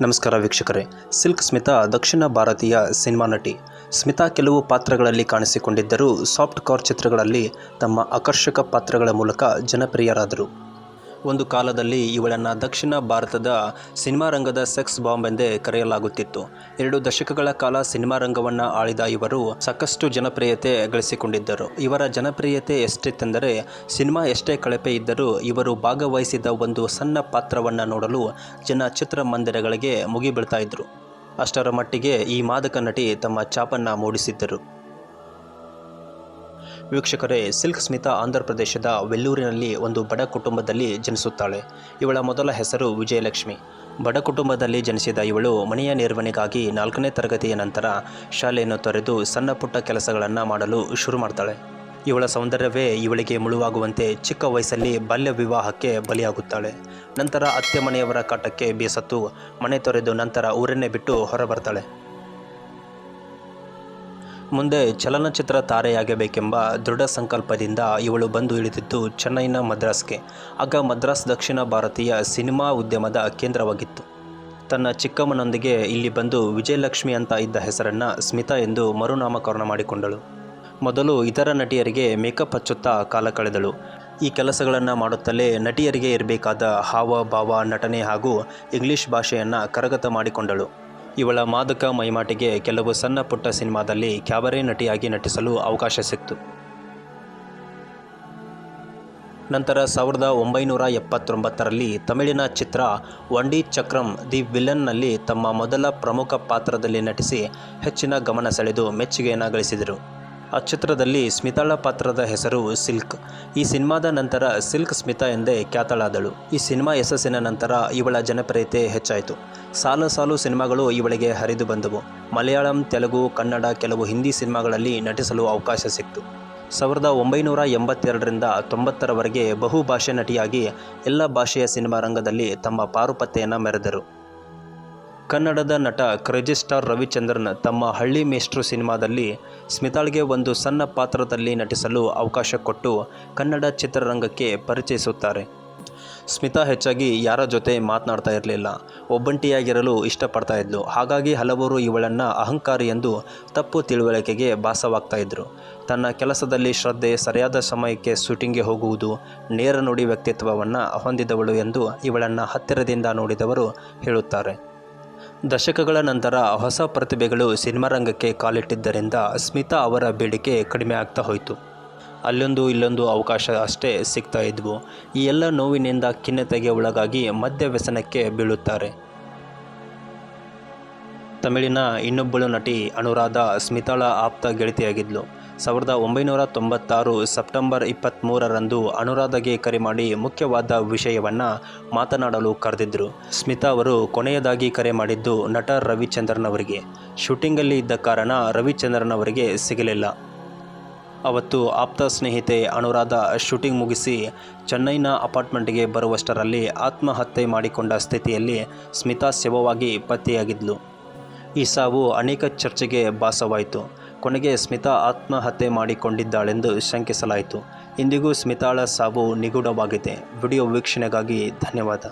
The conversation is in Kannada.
ನಮಸ್ಕಾರ ವೀಕ್ಷಕರೇ. ಸಿಲ್ಕ್ ಸ್ಮಿತಾ ದಕ್ಷಿಣ ಭಾರತೀಯ ಸಿನಿಮಾ ನಟಿ. ಸ್ಮಿತಾ ಕೆಲವು ಪಾತ್ರಗಳಲ್ಲಿ ಕಾಣಿಸಿಕೊಂಡಿದ್ದರೂ ಸಾಫ್ಟ್ ಕಾರ್ ಚಿತ್ರಗಳಲ್ಲಿ ತಮ್ಮ ಆಕರ್ಷಕ ಪಾತ್ರಗಳ ಮೂಲಕ ಜನಪ್ರಿಯರಾದರು. ಒಂದು ಕಾಲದಲ್ಲಿ ಇವಳನ್ನು ದಕ್ಷಿಣ ಭಾರತದ ಸಿನಿಮಾ ರಂಗದ ಸೆಕ್ಸ್ ಬಾಂಬ್ ಎಂದೇ ಕರೆಯಲಾಗುತ್ತಿತ್ತು. ಎರಡು ದಶಕಗಳ ಕಾಲ ಸಿನಿಮಾ ರಂಗವನ್ನು ಆಳಿದ ಇವರು ಸಾಕಷ್ಟು ಜನಪ್ರಿಯತೆ ಗಳಿಸಿಕೊಂಡಿದ್ದರು. ಇವರ ಜನಪ್ರಿಯತೆ ಎಷ್ಟಿತ್ತೆಂದರೆ ಸಿನಿಮಾ ಎಷ್ಟೇ ಕಳಪೆ ಇದ್ದರೂ ಇವರು ಭಾಗವಹಿಸಿದ ಒಂದು ಸಣ್ಣ ಪಾತ್ರವನ್ನು ನೋಡಲು ಜನ ಚಿತ್ರಮಂದಿರಗಳಿಗೆ ಮುಗಿಬೀಳ್ತಾ ಇದ್ರು. ಅಷ್ಟರ ಮಟ್ಟಿಗೆ ಈ ಮಾದಕ ನಟಿ ತಮ್ಮ ಚಾಪನ್ನು ಮೂಡಿಸಿದ್ದರು. ವೀಕ್ಷಕರೇ, ಸಿಲ್ಕ್ ಸ್ಮಿತಾ ಆಂಧ್ರ ಪ್ರದೇಶದ ವೆಲ್ಲೂರಿನಲ್ಲಿ ಒಂದು ಬಡ ಕುಟುಂಬದಲ್ಲಿ ಜನಿಸುತ್ತಾಳೆ. ಇವಳ ಮೊದಲ ಹೆಸರು ವಿಜಯಲಕ್ಷ್ಮಿ. ಬಡ ಕುಟುಂಬದಲ್ಲಿ ಜನಿಸಿದ ಇವಳು ಮನೆಯ ನಿರ್ವಹಣೆಗಾಗಿ ನಾಲ್ಕನೇ ತರಗತಿಯ ನಂತರ ಶಾಲೆಯನ್ನು ತೊರೆದು ಸಣ್ಣ ಪುಟ್ಟ ಕೆಲಸಗಳನ್ನು ಮಾಡಲು ಶುರು ಮಾಡ್ತಾಳೆ. ಇವಳ ಸೌಂದರ್ಯವೇ ಇವಳಿಗೆ ಮುಳುವಾಗುವಂತೆ ಚಿಕ್ಕ ವಯಸ್ಸಲ್ಲಿ ಬಾಲ್ಯ ವಿವಾಹಕ್ಕೆ ಬಲಿಯಾಗುತ್ತಾಳೆ. ನಂತರ ಅತ್ತೆ ಮನೆಯವರ ಕಾಟಕ್ಕೆ ಬೇಸತ್ತು ಮನೆ ತೊರೆದು ನಂತರ ಊರನ್ನೇ ಬಿಟ್ಟು ಹೊರಬರ್ತಾಳೆ. ಮುಂದೆ ಚಲನಚಿತ್ರ ತಾರೆಯಾಗಬೇಕೆಂಬ ದೃಢ ಸಂಕಲ್ಪದಿಂದ ಇವಳು ಬಂದು ಇಳಿದಿದ್ದು ಚೆನ್ನೈನ ಮದ್ರಾಸ್ಗೆ. ಆಗ ಮದ್ರಾಸ್ ದಕ್ಷಿಣ ಭಾರತೀಯ ಸಿನಿಮಾ ಉದ್ಯಮದ ಕೇಂದ್ರವಾಗಿತ್ತು. ತನ್ನ ಚಿಕ್ಕಮ್ಮನೊಂದಿಗೆ ಇಲ್ಲಿ ಬಂದು ವಿಜಯಲಕ್ಷ್ಮಿ ಅಂತ ಇದ್ದ ಹೆಸರನ್ನು ಸ್ಮಿತಾ ಎಂದು ಮರುನಾಮಕರಣ ಮಾಡಿಕೊಂಡಳು. ಮೊದಲು ಇತರ ನಟಿಯರಿಗೆ ಮೇಕಪ್ ಹಚ್ಚುತ್ತಾ ಕಾಲ ಕಳೆದಳು. ಈ ಕೆಲಸಗಳನ್ನು ಮಾಡುತ್ತಲೇ ನಟಿಯರಿಗೆ ಇರಬೇಕಾದ ಹಾವ, ಭಾವ, ನಟನೆ ಹಾಗೂ ಇಂಗ್ಲಿಷ್ ಭಾಷೆಯನ್ನು ಕರಗತ ಮಾಡಿಕೊಂಡಳು. ಇವಳ ಮಾದಕ ಮೈಮಾಟಿಗೆ ಕೆಲವು ಸಣ್ಣ ಪುಟ್ಟ ಸಿನಿಮಾದಲ್ಲಿ ಕ್ಯಾಬರೆ ನಟಿಯಾಗಿ ನಟಿಸಲು ಅವಕಾಶ ಸಿಕ್ತು. ನಂತರ ಸಾವಿರದ ಒಂಬೈನೂರ ಎಪ್ಪತ್ತೊಂಬತ್ತರಲ್ಲಿ ತಮಿಳಿನ ಚಿತ್ರ ವಂಡಿ ಚಕ್ರಂ ದಿ ವಿಲನ್ನಲ್ಲಿ ತಮ್ಮ ಮೊದಲ ಪ್ರಮುಖ ಪಾತ್ರದಲ್ಲಿ ನಟಿಸಿ ಹೆಚ್ಚಿನ ಗಮನ ಸೆಳೆದು ಮೆಚ್ಚುಗೆಯನ್ನು ಗಳಿಸಿದರು. ಆ ಚಿತ್ರದಲ್ಲಿ ಸ್ಮಿತಾಳ ಪಾತ್ರದ ಹೆಸರು ಸಿಲ್ಕ್. ಈ ಸಿನಿಮಾದ ನಂತರ ಸಿಲ್ಕ್ ಸ್ಮಿತಾ ಎಂದೇ ಖ್ಯಾತಳಾದಳು. ಈ ಸಿನಿಮಾ ಯಶಸ್ಸಿನ ನಂತರ ಇವಳ ಜನಪ್ರಿಯತೆ ಹೆಚ್ಚಾಯಿತು. ಸಾಲು ಸಾಲು ಸಿನಿಮಾಗಳು ಇವಳಿಗೆ ಹರಿದು ಬಂದವು. ಮಲಯಾಳಂ, ತೆಲುಗು, ಕನ್ನಡ ಕೆಲವು ಹಿಂದಿ ಸಿನಿಮಾಗಳಲ್ಲಿ ನಟಿಸಲು ಅವಕಾಶ ಸಿಕ್ತು. ಸಾವಿರದ ಒಂಬೈನೂರ ಎಂಬತ್ತೆರಡರಿಂದ ತೊಂಬತ್ತರವರೆಗೆ ಬಹುಭಾಷೆ ನಟಿಯಾಗಿ ಎಲ್ಲ ಭಾಷೆಯ ಸಿನಿಮಾ ರಂಗದಲ್ಲಿ ತಮ್ಮ ಪಾರುಪತ್ಯೆಯನ್ನು ಮೆರೆದರು. ಕನ್ನಡದ ನಟ ಕ್ರೇಜಿ ಸ್ಟಾರ್ ರವಿಚಂದ್ರನ್ ತಮ್ಮ ಹಳ್ಳಿ ಮೇಷ್ಟ್ರು ಸಿನಿಮಾದಲ್ಲಿ ಸ್ಮಿತಾಳ್ಗೆ ಒಂದು ಸಣ್ಣ ಪಾತ್ರದಲ್ಲಿ ನಟಿಸಲು ಅವಕಾಶ ಕೊಟ್ಟು ಕನ್ನಡ ಚಿತ್ರರಂಗಕ್ಕೆ ಪರಿಚಯಿಸುತ್ತಾರೆ. ಸ್ಮಿತಾ ಹೆಚ್ಚಾಗಿ ಯಾರ ಜೊತೆ ಮಾತನಾಡ್ತಾ ಇರಲಿಲ್ಲ. ಒಬ್ಬಂಟಿಯಾಗಿರಲು ಇಷ್ಟಪಡ್ತಾ ಇದ್ಲು. ಹಾಗಾಗಿ ಹಲವರು ಇವಳನ್ನು ಅಹಂಕಾರಿ ಎಂದು ತಪ್ಪು ತಿಳುವಳಿಕೆಗೆ ಭಾಸವಾಗ್ತಾ ಇದ್ರು. ತನ್ನ ಕೆಲಸದಲ್ಲಿ ಶ್ರದ್ಧೆ, ಸರಿಯಾದ ಸಮಯಕ್ಕೆ ಶೂಟಿಂಗ್ಗೆ ಹೋಗುವುದು, ನೇರ ನುಡಿ ವ್ಯಕ್ತಿತ್ವವನ್ನು ಹೊಂದಿದವಳು ಎಂದು ಇವಳನ್ನು ಹತ್ತಿರದಿಂದ ನೋಡಿದವರು ಹೇಳುತ್ತಾರೆ. ದಶಕಗಳ ನಂತರ ಹೊಸ ಪ್ರತಿಭೆಗಳು ಸಿನಿಮಾ ರಂಗಕ್ಕೆ ಕಾಲಿಟ್ಟಿದ್ದರಿಂದ ಸ್ಮಿತಾ ಅವರ ಬೇಡಿಕೆ ಕಡಿಮೆ ಆಗ್ತಾ ಹೋಯಿತು. ಅಲ್ಲೊಂದು ಇಲ್ಲೊಂದು ಅವಕಾಶ ಅಷ್ಟೇ ಸಿಗ್ತಾ ಇದ್ವು. ಈ ಎಲ್ಲ ನೋವಿನಿಂದ ಖಿನ್ನತೆಗೆ ಒಳಗಾಗಿ ಮದ್ಯ ವ್ಯಸನಕ್ಕೆ ಬೀಳುತ್ತಾರೆ. ತಮಿಳಿನ ಇನ್ನೊಬ್ಬಳು ನಟಿ ಅನುರಾಧ ಸ್ಮಿತಾಳ ಆಪ್ತ ಗೆಳತಿಯಾಗಿದ್ಲು. ಸಾವಿರದ ಒಂಬೈನೂರ ತೊಂಬತ್ತಾರು ಸೆಪ್ಟೆಂಬರ್ ಇಪ್ಪತ್ತ್ಮೂರರಂದು ಅನುರಾಧಗೆ ಕರೆ ಮಾಡಿ ಮುಖ್ಯವಾದ ವಿಷಯವನ್ನು ಮಾತನಾಡಲು ಕರೆದಿದ್ದರು ಸ್ಮಿತಾ ಅವರು ಕೊನೆಯದಾಗಿ ಕರೆ ಮಾಡಿದ್ದು ನಟ ರವಿಚಂದ್ರನ್ ಅವರಿಗೆ. ಶೂಟಿಂಗಲ್ಲಿ ಇದ್ದ ಕಾರಣ ರವಿಚಂದ್ರನ್ ಅವರಿಗೆ ಸಿಗಲಿಲ್ಲ. ಅವತ್ತು ಆಪ್ತ ಸ್ನೇಹಿತೆ ಅನುರಾಧ ಶೂಟಿಂಗ್ ಮುಗಿಸಿ ಚೆನ್ನೈನ ಅಪಾರ್ಟ್ಮೆಂಟ್ಗೆ ಬರುವಷ್ಟರಲ್ಲಿ ಆತ್ಮಹತ್ಯೆ ಮಾಡಿಕೊಂಡ ಸ್ಥಿತಿಯಲ್ಲಿ ಸ್ಮಿತಾ ಶವವಾಗಿ ಪತ್ತೆಯಾಗಿದ್ಲು. ಈ ಸಾವು ಅನೇಕ ಚರ್ಚೆಗೆ ಭಾಸವಾಯಿತು. ಕೊನೆಗೆ ಸ್ಮಿತಾ ಆತ್ಮಹತ್ಯೆ ಮಾಡಿಕೊಂಡಿದ್ದಾಳೆಂದು ಶಂಕಿಸಲಾಯಿತು. ಇಂದಿಗೂ ಸ್ಮಿತಾಳ ಸಾವು ನಿಗೂಢವಾಗಿದೆ. ವಿಡಿಯೋ ವೀಕ್ಷಣೆಗಾಗಿ ಧನ್ಯವಾದ.